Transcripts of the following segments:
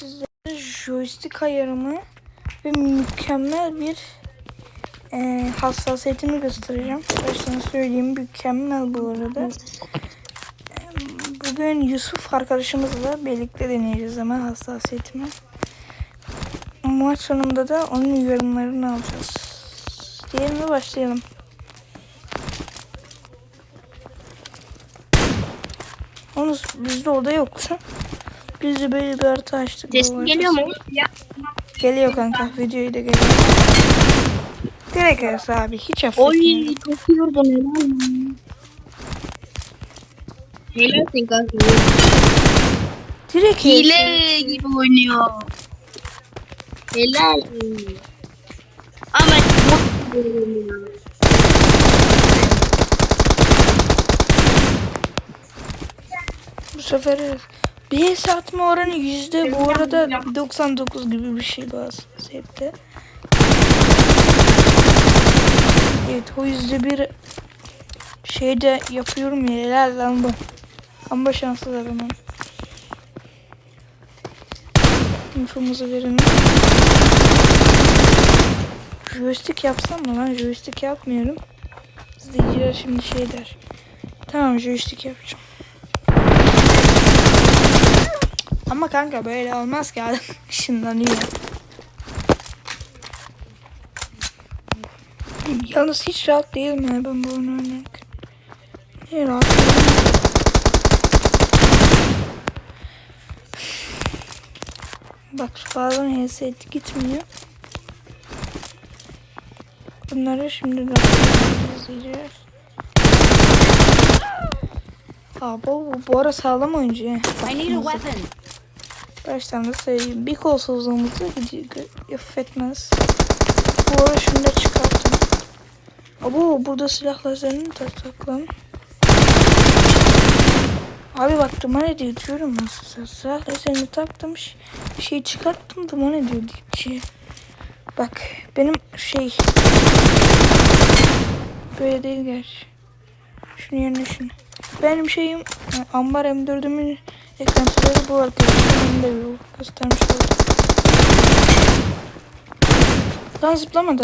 sizlere joystick ayarımı ve mükemmel bir e, hassasiyetimi göstereceğim. Baştan söyleyeyim mükemmel bu arada. Bugün Yusuf arkadaşımızla birlikte deneyeceğiz ama hassasiyetimi. Maç sonunda da onun yorumlarını alacağız. Diyelim mi başlayalım. Onu bizde oda yoktu. Biz de böyle bir harita açtık. haritası. geliyor mu? Ya. Geliyor kanka. Videoyu da geliyor. Direkt arası abi. Hiç affetmiyorum. Oy çok iyi vurdun helal mi? Helalsin kanka. Direkt Hile gibi oynuyor. Helal. Ama çok iyi oynuyor. Bu sefer bir satma oranı yüzde bu arada 99 gibi bir şey bu hassasiyette. Evet o yüzde bir şeyde yapıyorum ya helal lan bu. Ama şanslı da benim. Infomuzu verin. Joystick yapsam mı lan? Joystick yapmıyorum. İzleyiciler şimdi şey der. Tamam joystick yapacağım. Ama kanka böyle olmaz ki adam ışınlanıyor. Yalnız hiç rahat değilim ya ben bu oyunu oynarken. Niye rahat değilim? Bak bazen HS gitmiyor. Bunları şimdi rahat izleyeceğiz. Aa, bu, bu, bu ara sağlam oyuncu. I need a weapon. Baştan da söyleyeyim. Bir kolsuzluğumuzu. Affetmez. Bu ara şunu da çıkarttım. Abo burada silah lazerini de taklam. Abi bak duman ediyor diyorum nasıl silah lazerini taktım bir şey çıkarttım duman ediyor dipçi. Bak benim şey böyle değil gerçi. Şunu yerine şunu. Benim şeyim ambar M4'ümün ekran süresi bu arkadaşlar de yok göstermiş oldum. Lan zıplamadı.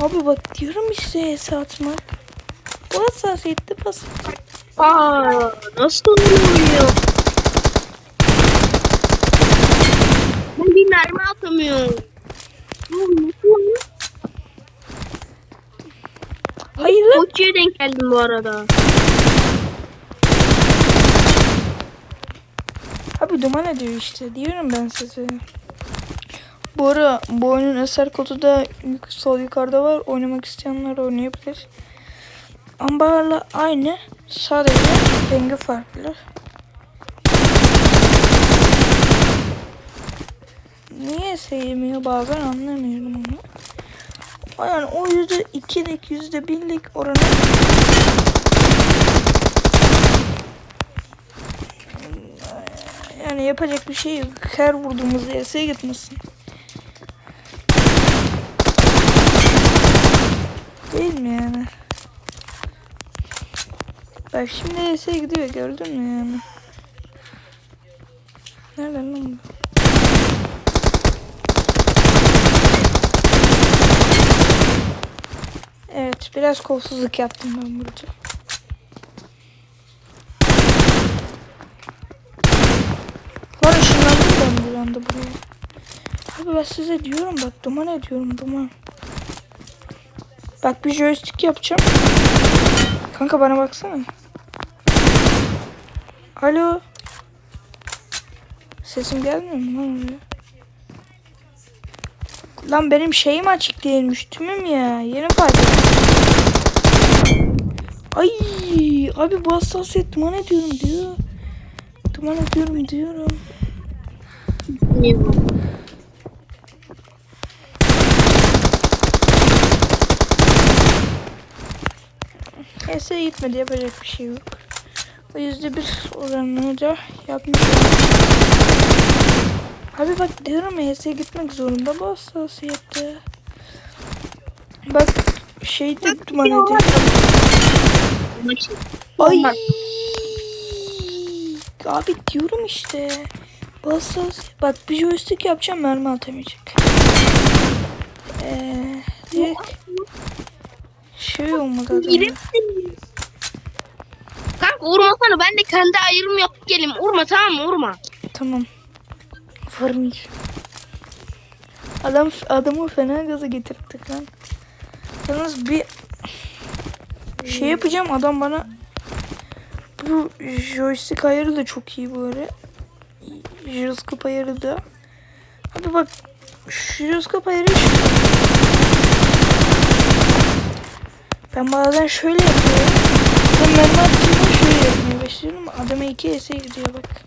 Abi bak diyorum işte HS atmak. Bu hassasiyette basit. Aa nasıl oynuyor? Ben bir mermi atamıyorum. Oğlum, nasıl Hayır lan. Koçuya denk geldim bu arada. Abi duman ediyor işte diyorum ben size. Bu ara bu oyunun eser kodu da yuk- sol yukarıda var. Oynamak isteyenler oynayabilir. Ambarla aynı. Sadece rengi farklı. Niye sevmiyor bazen anlamıyorum onu. Yani o yüzde ikilik yüzde birlik oranı Yani yapacak bir şey yok. Her vurduğumuz ES'e gitmesin. Değil mi yani? Bak şimdi ES'e gidiyor gördün mü yani? Nereden lan bu? Evet biraz kolsuzluk yaptım ben burada. Var ışınlandım ben bir anda buraya. Abi ben size diyorum bak duman ediyorum duman. Bak bir joystick yapacağım. Kanka bana baksana. Alo. Sesim gelmiyor mu lan oraya? Lan benim şeyim açık değilmiş tümüm ya. Yeni fark. Ay abi bu hassasiyet duman ediyorum diyor. Duman ediyorum diyorum. Neyse gitmedi yapacak bir şey yok. O yüzde bir oranını da yapmış. Abi bak diyorum ya HS'ye gitmek zorunda bu hassasiyette. Bak şeyde duman ediyor. Ay. Abi diyorum işte. Bu hassasiyet. Bak bir joystick yapacağım mermi atamayacak. Eee direkt şey olmadı adamda. Kanka vurmasana ben de kendi ayırım yapıp geleyim. Vurma tamam mı? Vurma. Tamam. Vurmayacağım. Adam adamı fena gaza getirttik lan. Yalnız bir şey yapacağım adam bana bu joystick ayarı da çok iyi böyle. Jiroskop ayarı da. Abi bak jiroskop ayarı. Ben bazen şöyle yapıyorum. Ben attığımda şöyle yapmaya başlıyorum. Adama iki ese gidiyor bak.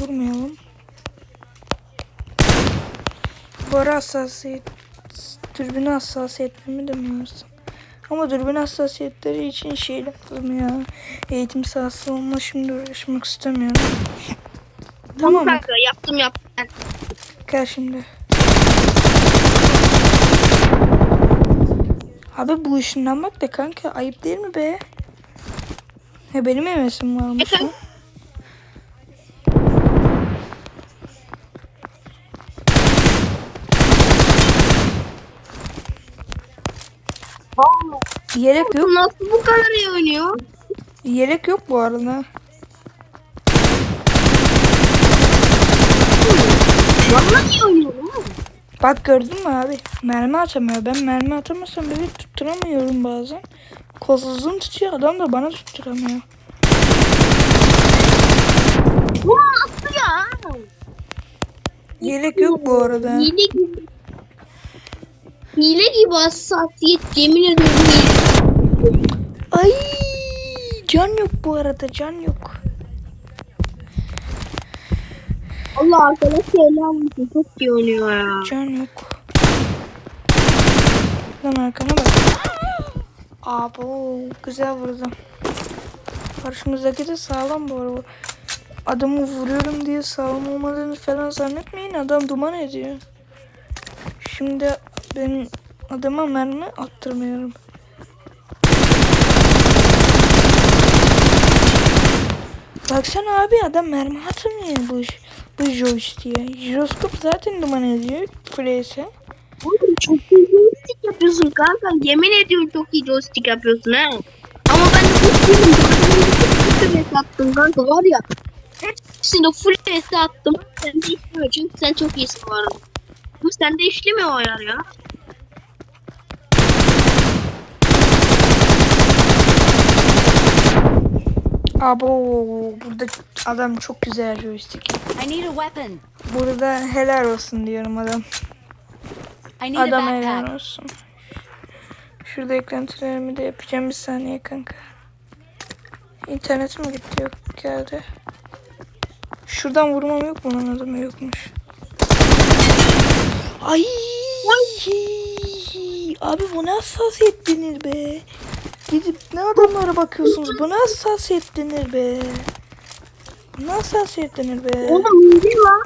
Vurmayalım. Bu ara hassasiyet, dürbün hassasiyetlerimi de mi varsın? Ama dürbün hassasiyetleri için şey lazım ya. Eğitim sahası olma şimdi uğraşmak istemiyorum. Tamam? Kanka yaptım yaptım. Gel şimdi. Abi bu işinden bak da kanka ayıp değil mi be? Ya benim hevesim varmış. Efendim? Yelek yok. Nasıl bu kadar iyi oynuyor? Yelek yok bu arada. Vallahi iyi oynuyor. Bak gördün mü abi? Mermi atamıyor. Ben mermi atamasam bile tutturamıyorum bazen. Kolsuzluğum tutuyor. Adam da bana tutturamıyor. Bu nasıl ya? Yelek yok bu arada. Gibi. Hile gibi hassasiyet yemin ediyorum. Ay can yok bu arada can yok. Allah arkadaş helal olsun çok iyi oynuyor ya. Can yok. Lan arkana bak. Abo güzel vurdum. Karşımızdaki de sağlam bu arada. Adamı vuruyorum diye sağlam olmadığını falan zannetmeyin. Adam duman ediyor. Şimdi ben adama mermi attırmıyorum. Baksana abi adam mermi atmıyor bu bu joystick'e. Jiroskop zaten duman ediyor. Plays'e. Oğlum çok iyi joystick yapıyorsun kanka. Yemin ediyorum çok iyi joystick yapıyorsun ha. Ama ben de çok iyiyim. Full attım kanka var ya. Hepsinde full attım. Sen de işlemiyor çünkü sen çok iyisin bu arada. Bu sende işlemiyor o ayar ya. Abo burada adam çok güzel joystick. I need a weapon. Burada helal olsun diyorum adam. I need a Adam helal backpack. olsun. Şurada eklentilerimi de yapacağım bir saniye kanka. İnternetim mi gitti yok geldi. Şuradan vurmam yok mu lan adamı yokmuş. Ay. Abi bu ne hassasiyet denir be. Gidip ne adamlara bakıyorsunuz? Bu ne hassasiyet denir be. Bu ne hassasiyet denir be. Oğlum hile lan.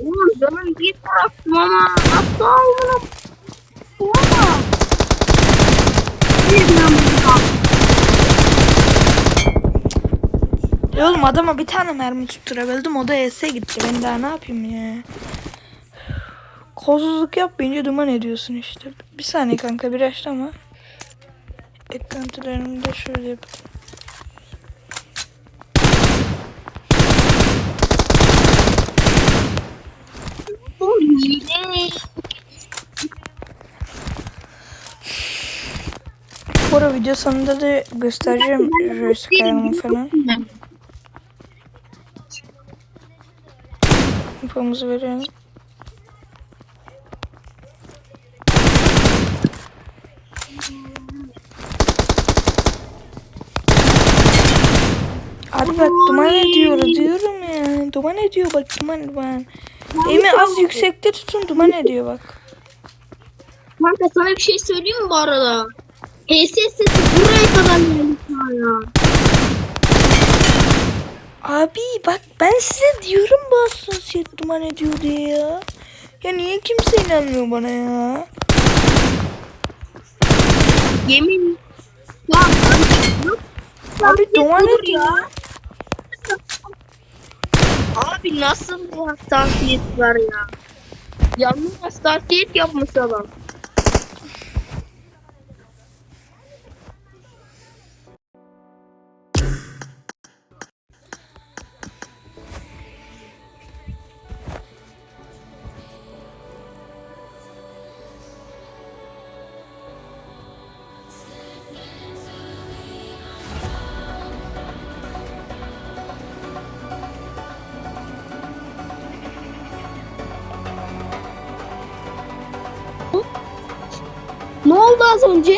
Oğlum canım bir bıraktım ama nasıl. Ne diyorum ben? Ya oğlum adama bir tane mermi tutturabildim o da ES'e gitti. Ben daha ne yapayım ya. Kolsuzluk yapmayınca duman ediyorsun işte. Bir saniye kanka bir açlama. Eklentilerimi de şöyle yapayım. Bu arada video sonunda da göstereceğim joystick ayarımı falan. Infomuzu verelim. Abi bak duman ediyor diyorum ya. Duman ediyor bak duman duman. Elimi az yüksekte tutun duman ediyor bak. Kanka sana bir şey söyleyeyim mi bu arada? HS sesi buraya kadar geldi ya. Abi bak ben size diyorum bu hassasiyet duman ediyor diye ya. Ya niye kimse inanmıyor bana ya? Yemin. Ya. Abi duman et ya. Abi nasıl bir hassasiyet var ya? Yanlış hassasiyet yapmış adam. Ne oldu az önce?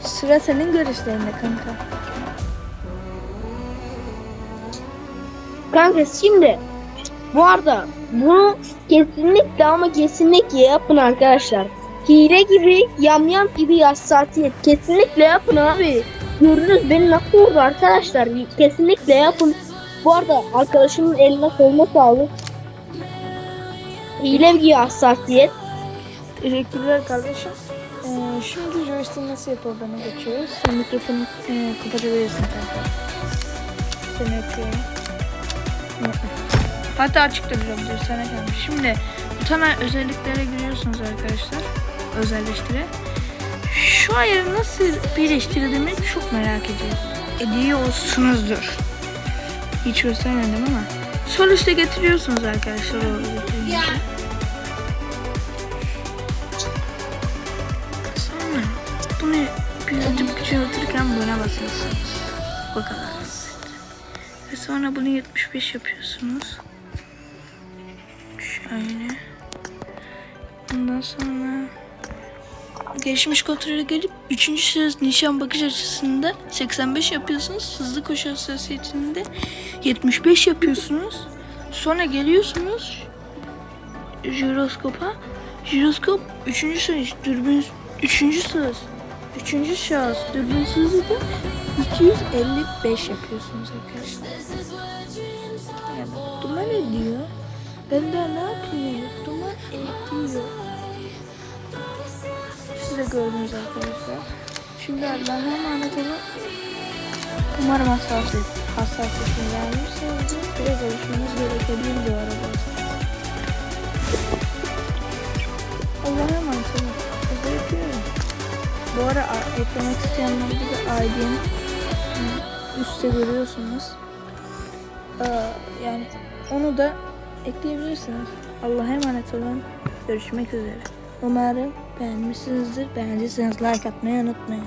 Sıra senin görüşlerinde kanka. Kanka şimdi bu arada bunu kesinlikle ama kesinlikle yapın arkadaşlar. Hile gibi yamyam gibi hassasiyet kesinlikle yapın abi. Gördünüz beni nasıl vurdu arkadaşlar. Kesinlikle yapın. Bu arada arkadaşımın eline koluna sağlık. Hile gibi hassasiyet. Teşekkürler kardeşim. Ee, şimdi joystick nasıl yapıldığını geçiyoruz. Sen mikrofonu e, kapatabilirsin kanka. Öpüyorum. Hatta açık da durabilir sana kalmış. Şimdi bu tane özelliklere giriyorsunuz arkadaşlar. Özelleştire. Şu ayarı nasıl birleştirildiğini çok merak ediyorum. Ediyorsunuzdur. Hiç göstermedim ama. Sol üstte getiriyorsunuz arkadaşlar. o büyütüp küçültürken buna basıyorsunuz. Bu kadar basit. Ve sonra bunu 75 yapıyorsunuz. Şöyle. Ondan sonra gelişmiş kontrole gelip 3. söz nişan bakış açısında 85 yapıyorsunuz. Hızlı koşu hassasiyetinde 75 yapıyorsunuz. Sonra geliyorsunuz jiroskopa. Jiroskop 3. söz dürbün 3. söz 3. şahıs dürbünsüzü de 255 yapıyorsunuz arkadaşlar. Yani duman ediyor. Ben de ne yapayım? Duman ediyor. Siz de gördünüz arkadaşlar. Şimdi Allah'a emanet olun. Umarım hassasiyet, hassasiyetini vermişsinizdir. Biraz alışmanız gerekebilir bu Eklemek isteyenlerde de ID'ni üstte görüyorsunuz. Ee, yani onu da ekleyebilirsiniz. Allah'a emanet olun. Görüşmek üzere. Umarım beğenmişsinizdir. Beğendiyseniz like atmayı unutmayın.